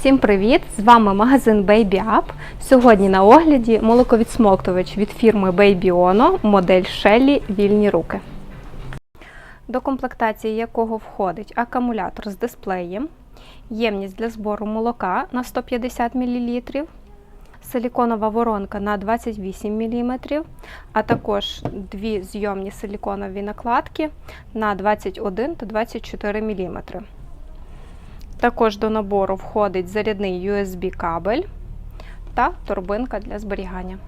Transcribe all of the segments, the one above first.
Всім привіт! З вами магазин Baby Up. Сьогодні на огляді молоковідсмоктувач від фірми Baby Ono, модель Shelly Вільні руки. До комплектації якого входить акумулятор з дисплеєм, ємність для збору молока на 150 мл, силіконова воронка на 28 мм, а також дві зйомні силіконові накладки на 21 та 24 мм. Також до набору входить зарядний USB кабель та торбинка для зберігання.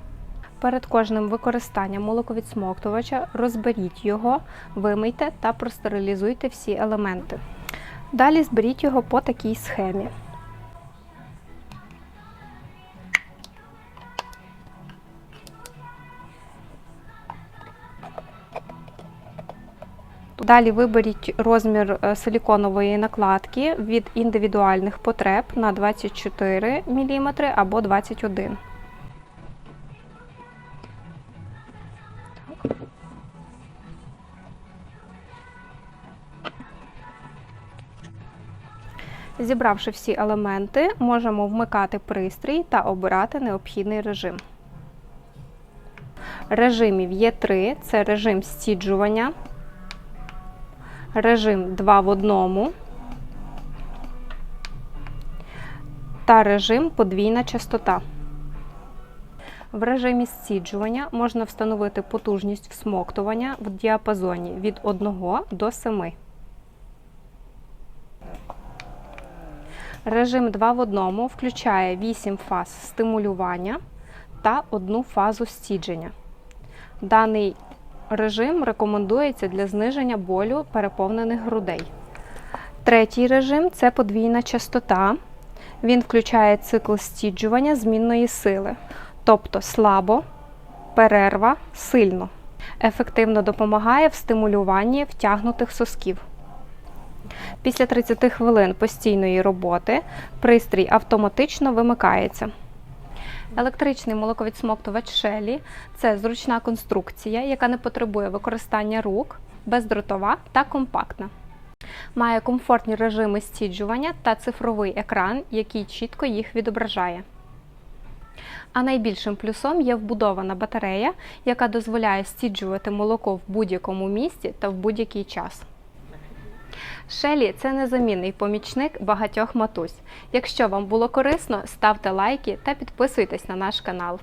Перед кожним використанням молоковідсмоктувача розберіть його, вимийте та простерилізуйте всі елементи. Далі зберіть його по такій схемі. Далі виберіть розмір е, силіконової накладки від індивідуальних потреб на 24 мм або 21 Зібравши всі елементи, можемо вмикати пристрій та обирати необхідний режим. Режимів є три: це режим стіджування, режим 2 в одному та режим подвійна частота. В режимі стіджування можна встановити потужність всмоктування в діапазоні від 1 до 7. Режим 2 в одному включає 8 фаз стимулювання та одну фазу стідження. Даний режим рекомендується для зниження болю переповнених грудей. Третій режим це подвійна частота. Він включає цикл стіджування змінної сили, тобто слабо, перерва, сильно. Ефективно допомагає в стимулюванні втягнутих сосків. Після 30 хвилин постійної роботи пристрій автоматично вимикається. Електричний молоковідсмоктувач Shelly – це зручна конструкція, яка не потребує використання рук, бездротова та компактна. Має комфортні режими стіджування та цифровий екран, який чітко їх відображає. А найбільшим плюсом є вбудована батарея, яка дозволяє стіджувати молоко в будь-якому місці та в будь-який час. Шелі це незамінний помічник багатьох матусь. Якщо вам було корисно, ставте лайки та підписуйтесь на наш канал.